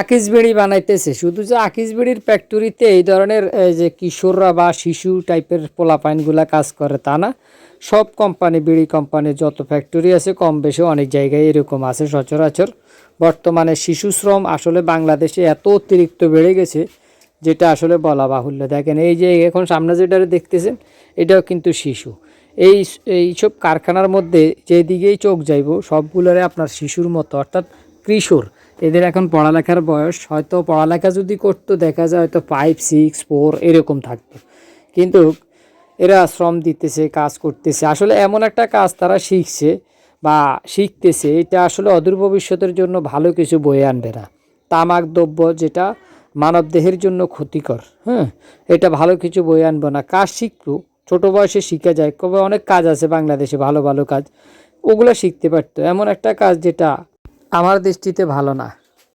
আকিস বিড়ি বানাইতেছে। শুধু যে আকিস বিড়ির ফ্যাক্টরিতে এই ধরনের যে কিশোররা বা শিশু টাইপের পোলাপাইনগুলা কাজ করে তা না। সব কোম্পানি বিড়ি কোম্পানি যত ফ্যাক্টরি আছে কম বেশি অনেক জায়গায় এরকম আছে সচরাচর। বর্তমানে শিশু শ্রম আসলে বাংলাদেশে এত অতিরিক্ত বেড়ে গেছে, যেটা আসলে বলা বাহুল্য। দেখেন, এই যে এখন সামনে যেটা দেখতেছেন, এটাও কিন্তু শিশু। এই, এইসব কারখানার মধ্যে যেদিকেই চোখ যাইব, সবগুলোরে আপনার শিশুর মতো, অর্থাৎ কিশোর। এদের এখন পড়ালেখার বয়স, হয়তো পড়ালেখা যদি করতো, দেখা যায় হয়তো ফাইভ সিক্স ফোর এরকম থাকতো। কিন্তু এরা শ্রম দিতেছে, কাজ করতেছে। আসলে এমন একটা কাজ তারা শিখছে বা শিখতেছে, এটা আসলে অদূর ভবিষ্যতের জন্য ভালো কিছু বয়ে আনবে না। তামাক দ্রব্য যেটা মানবদেহের জন্য ক্ষতিকর হ্যাঁ? এটা ভালো কিছু বয়ে আনব না। কাজ শিখব ছোটো বয়সে শিখা যায়, কবে অনেক কাজ আছে বাংলাদেশে, ভালো ভালো কাজ, ওগুলো শিখতে পারতো। এমন একটা কাজ যেটা আমার দৃষ্টিতে ভালো না।